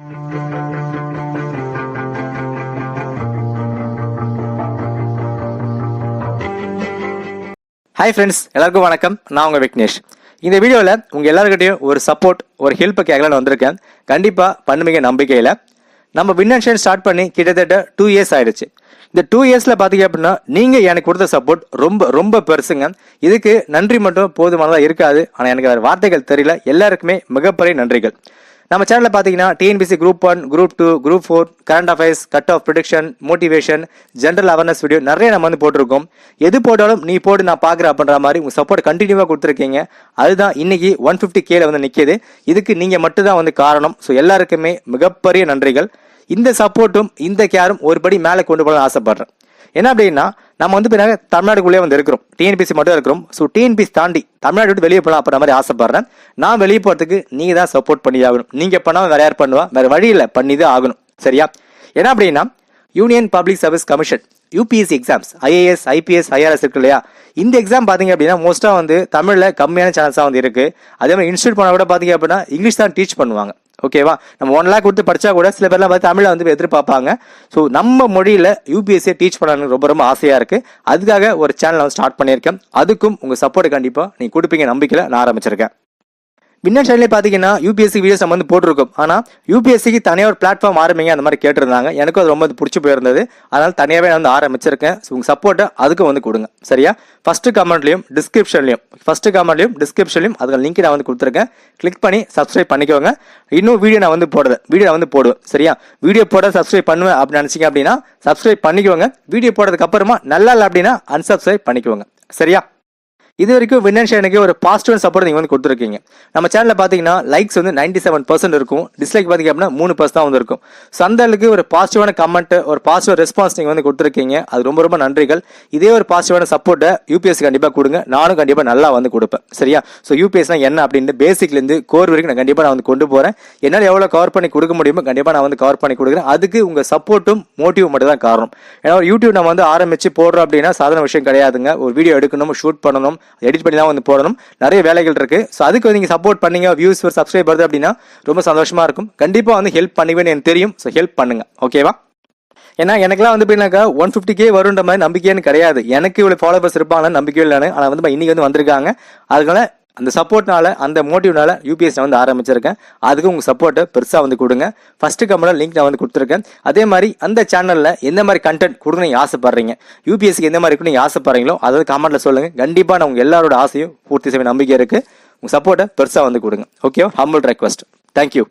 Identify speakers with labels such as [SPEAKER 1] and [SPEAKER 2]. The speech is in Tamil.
[SPEAKER 1] ஹாய் ஃப்ரெண்ட்ஸ் எல்லாருக்கும் வணக்கம். நான் உங்கள் விக்னேஷ். இந்த வீடியோவில் உங்கள் எல்லாருக்கிட்டையும் ஒரு சப்போர்ட் ஒரு ஹெல்ப் கேட்கலான்னு வந்திருக்கேன். கண்டிப்பாக பண்ணுவீங்க நம்பிக்கையில். நம்ம வின்னன்ஷன் ஸ்டார்ட் பண்ணி கிட்டத்தட்ட டூ இயர்ஸ் ஆயிடுச்சு. இந்த டூ இயர்ஸில் பார்த்தீங்க அப்படின்னா நீங்கள் எனக்கு கொடுத்த சப்போர்ட் ரொம்ப ரொம்ப பெருசுங்க. இதுக்கு நன்றி மட்டும் போதுமானதாக இருக்காது. ஆனால் எனக்கு வேறு வார்த்தைகள் தெரியல. எல்லாருக்குமே மிகப்பெரிய நன்றிகள். நம்ம சேனலில் பார்த்தீங்கன்னா TNPSC group one group two group four current affairs cut off prediction motivation general awareness video நிறைய நம்ம வந்து போட்டிருக்கோம். எது போட்டாலும் நீ போட்டு நான் பார்க்குறேன் அப்படின்ற மாதிரி உங்கள் சப்போர்ட் கண்டினியூவாக கொடுத்துருக்கீங்க. அதுதான் இன்னைக்கு ஒன் ஃபிஃப்டி கேல வந்து நிற்கிது இதுக்கு நீங்கள் மட்டும்தான் வந்து காரணம். ஸோ எல்லாருக்குமே மிகப்பெரிய நன்றிகள். இந்த சப்போர்ட்டும் இந்த கேரும் ஒருபடி மேலே கொண்டு போகணும்னு ஆசைப்படுறேன். என்ன அப்படின்னா நம்ம வந்து பின்னாடி தமிழ்நாடுக்குள்ளே வந்து இருக்கிறோம். டிஎன்பிசி மட்டும் இருக்கிறோம். ஸோ டிஎன்பிசி தாண்டி தமிழ்நாடு விட்டு வெளியே போகலாம் அப்படின்ற மாதிரி ஆசைப்படுறேன். நான் வெளியே போகிறதுக்கு நீங்கள் தான் சப்போர்ட் பண்ணி ஆகணும். நீங்கள் பண்ணாமல் வேறு யார் பண்ணுவா? வேறு வழியில் பண்ணி தான் ஆகணும். சரியா? ஏன்னா அப்படின்னா union public service commission UPSC exams IAS IPS IRS இருக்கு இல்லையா? இந்த எக்ஸாம் பார்த்தீங்க அப்படின்னா மோஸ்ட்டாக வந்து தமிழில் கம்மியான சான்ஸாக வந்து இருக்குது அதே மாதிரி இன்ஸ்டியூட் பண்ண கூட பார்த்தீங்க அப்படின்னா இங்கிலீஷ் தான் டீச் பண்ணுவாங்க. ஓகேவா நம்ம ஒன் லேக் கொடுத்து படித்தா கூட சில பேர்லாம் பார்த்து தமிழை வந்து எதிர்பார்ப்பாங்க. ஸோ நம்ம மொழியில் யூபிஎஸ்சியை டீச் பண்ணணும்னு ரொம்ப ரொம்ப ஆசையாக இருக்குது அதுக்காக ஒரு சேனலை வந்து ஸ்டார்ட் பண்ணியிருக்கேன். அதுக்கும் உங்கள் சப்போர்ட் கண்டிப்பாக நீங்கள் கொடுப்பீங்க நம்பிக்கையில் நான் ஆரம்பிச்சிருக்கேன். வின்னர் சேனலே பார்த்தீங்கன்னா யூபிஎஸ்சி வீடியோஸ் நம்ம வந்து போட்டிருக்கோம். ஆனால் யூபிஎஸ்சிக்கு தனியாக ஒரு பிளாட்ஃபார்ம் ஆரம்பிங்க அந்த மாதிரி கேட்டிருந்தாங்க. எனக்கும் அது ரொம்ப பிடிச்சி போயிருந்தது. அதனால் தனியாகவே நான் வந்து ஆரம்பிச்சிருக்கேன். ஸோ உங்கள் சப்போர்ட்டை அதுக்கும் வந்து கொடுங்க. சரியா? ஃபஸ்ட்டு கமெண்ட்லையும் டிஸ்கிரிப்ஷன்லையும் ஃபஸ்ட்டு கமெண்ட்லையும் டிஸ்கிரிப்ஷன்லையும் அதுக்கு லிங்க் நான் வந்து கொடுத்துருக்கேன். கிளிக் பண்ணி சப்ஸ்கிரைப் பண்ணிக்கோங்க. இன்னும் வீடியோ நான் வந்து போடுறேன் வீடியோ நான் வந்து போடுவேன். சரியா? வீடியோ போட சப்ஸ்கிரைப் பண்ணுவேன் அப்படின்னு நினச்சிங்க அப்படின்னா சப்ஸ்கிரைப் பண்ணிக்கோங்க. வீடியோ போடுறதுக்கு அப்புறமா நல்லா இல்லை அப்படின்னா அன்சப்ஸ்கிரைப் பண்ணிக்கோங்க. சரியா? இது வரைக்கும் வின்னன்ஷனுக்கு ஒரு பாசிட்டிவ் சப்போர்ட் நீங்கள் வந்து கொடுத்துருக்கீங்க. நம்ம சேனலில் பார்த்தீங்கன்னா லைக்ஸ் வந்து நைன்டி செவன் பர்சன்ட் இருக்கும். டிஸ்லைக் பார்த்தீங்க அப்படின்னா மூணு பர்சன்ட் தான் வந்து இருக்கும். ஸோ அந்த அளவுக்கு ஒரு பாசிட்டிவான கமெண்ட் ஒரு பாசிட்டிவ் ரெஸ்பான்ஸ் நீங்கள் வந்து கொடுத்துருக்கீங்க. அது ரொம்ப ரொம்ப நன்றிகள். இதே ஒரு பாசிட்டிவான சப்போர்ட்டை யூபிஎஸ் கண்டிப்பாக கொடுங்க. நானும் கண்டிப்பாக நல்லா வந்து கொடுப்பேன். சரியா? ஸோ யூபிஎஸ்னா என்ன அப்படின்னு பேசிக்லேருந்து கோர் வரைக்கும் நான் கண்டிப்பாக நான் வந்து கொண்டு போகிறேன் என்னால் எவ்வளோ கவர் பண்ணி கொடுக்க முடியுமோ கண்டிப்பாக நான் வந்து கவர் பண்ணி கொடுக்குறேன். அதுக்கு உங்கள் சப்போர்ட்டும் மோட்டிவ் மட்டும் தான் காரணம். ஏன்னா யூடியூப் நம்ம வந்து ஆரம்பிச்சு போடுறோம் அப்படின்னா சாதாரண விஷயம் கிடையாதுங்க. ஒரு வீடியோ எடுக்கணும் ஷூட் பண்ணணும் எடிட் பண்ணி தான் வந்து போடணும். நிறைய வேலைகள் இருக்குது ஸோ அதுக்கு வந்து நீங்கள் சப்போர்ட் பண்ணீங்க வியூஸ் ஒரு சப்ஸ்கிரைப் வருது அப்படின்னா ரொம்ப சந்தோஷமாக இருக்கும். கண்டிப்பாக வந்து ஹெல்ப் பண்ணுவேன்னு எனக்கு தெரியும். ஸோ ஹெல்ப் பண்ணுங்க. ஓகேவா ஏன்னா எனக்குலாம் வந்து எப்படின்னாக்கா ஒன் ஃபிஃப்டி கே வருன்ற மாதிரி நம்பிக்கைன்னு கிடையாது. எனக்கு இவ்வளோ ஃபாலோவர்ஸ் இருப்பாங்கன்னு நம்பிக்கை இல்லைன்னு ஆனால் வந்து இன்னைக்கு வந்து வந்திருக்காங்க. அதனால அந்த சப்போர்ட்னால அந்த மோட்டிவ்னால யூபிஎஸ் நான் வந்து ஆரம்பிச்சிருக்கேன். அதுக்கு உங்கள் சப்போர்ட்டை பெருசாக வந்து கொடுங்க. ஃபஸ்ட்டு கமெண்ட்ல லிங்க் நான் வந்து கொடுத்துருக்கேன். அதே மாதிரி அந்த சேனலில் எந்த மாதிரி கண்டென்ட் கொடுங்க நீங்கள் ஆசைப்படுறீங்க? யூபிஎஸ்சிக்கு எந்த மாதிரி இருக்குன்னு நீங்கள் ஆசைப்படுறீங்களோ அதாவது கமெண்ட்டில் சொல்லுங்கள் கண்டிப்பாக நான் உங்கள் எல்லாரோட ஆசையும் பூர்த்தி செய்ய நம்பிக்கை இருக்குது உங்கள் சப்போர்ட்டை பெருசாக வந்து கொடுங்க. ஓகேவா ஹம்பிள் ரெக்வஸ்ட் தேங்க்யூ